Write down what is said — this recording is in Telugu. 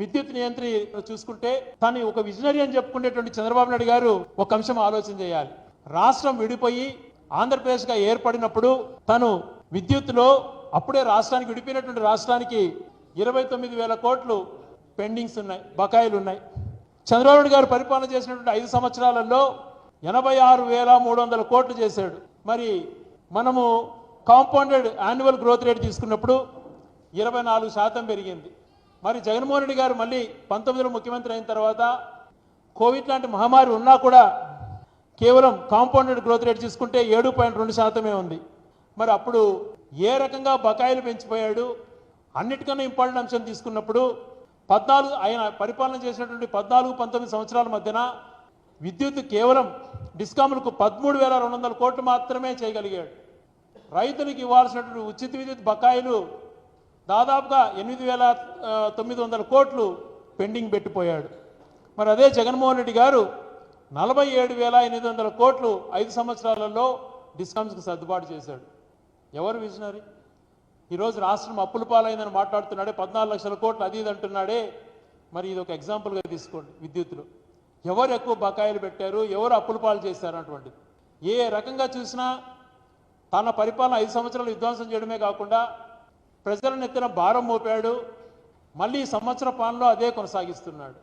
విద్యుత్ నియంత్రి చూసుకుంటే తను ఒక విజనరీ అని చెప్పుకునేటువంటి చంద్రబాబు నాయుడు గారు ఒక అంశం ఆలోచన చేయాలి. రాష్ట్రం విడిపోయి ఆంధ్రప్రదేశ్గా ఏర్పడినప్పుడు తను విద్యుత్లో అప్పుడే రాష్ట్రానికి విడిపోయినటువంటి రాష్ట్రానికి ఇరవై తొమ్మిది వేల కోట్లు పెండింగ్స్ ఉన్నాయి బకాయిలు ఉన్నాయి. చంద్రబాబు నాయుడు గారు పరిపాలన చేసినటువంటి ఐదు సంవత్సరాలలో ఎనభై ఆరు వేల మూడు వందల కోట్లు చేశాడు. మరి మనము కాంపౌండెడ్ యాన్యువల్ గ్రోత్ రేట్ తీసుకున్నప్పుడు ఇరవై నాలుగు శాతం పెరిగింది. మరి జగన్మోహన్ రెడ్డి గారు మళ్ళీ పంతొమ్మిదిలో ముఖ్యమంత్రి అయిన తర్వాత కోవిడ్ లాంటి మహమ్మారి ఉన్నా కూడా కేవలం కాంపౌండెడ్ గ్రోత్ రేట్ తీసుకుంటే ఏడు పాయింట్ రెండు శాతమే ఉంది. మరి అప్పుడు ఏ రకంగా బకాయిలు పెంచిపోయాడు? అన్నిటికన్నా ఇంపార్టెంట్ అంశం తీసుకున్నప్పుడు పద్నాలుగు ఆయన పరిపాలన చేసినటువంటి పద్నాలుగు పంతొమ్మిది సంవత్సరాల మధ్యన విద్యుత్ కేవలం డిస్కాములకు పదమూడు వేల రెండు వందల కోట్లు మాత్రమే చేయగలిగాడు. రైతులకు ఇవ్వాల్సినటువంటి ఉచిత విద్యుత్ బకాయిలు దాదాపుగా ఎనిమిది వేల తొమ్మిది వందల కోట్లు పెండింగ్ పెట్టిపోయాడు. మరి అదే జగన్మోహన్ రెడ్డి గారు నలభై ఏడు వేల ఎనిమిది వందల కోట్లు ఐదు సంవత్సరాలలో డిస్కామ్స్కి సర్దుబాటు చేశాడు. ఎవరు విజనరీ? ఈరోజు రాష్ట్రం అప్పుల పాలైందని మాట్లాడుతున్నాడే పద్నాలుగు లక్షల కోట్లు అది ఇది అంటున్నాడే. మరి ఇది ఒక ఎగ్జాంపుల్గా తీసుకోండి విద్యుత్లో. ఎవరు ఎక్కువ బకాయిలు పెట్టారు ఎవరు అప్పుల పాలు చేశారు అటువంటిది. ఏ రకంగా చూసినా తన పరిపాలన ఐదు సంవత్సరాలు విధ్వంసం చేయడమే కాకుండా ప్రజల నెత్తిన భారం మోపాడు. మళ్ళీ ఈ సంవత్సర పాలనలో అదే కొనసాగిస్తున్నాడు.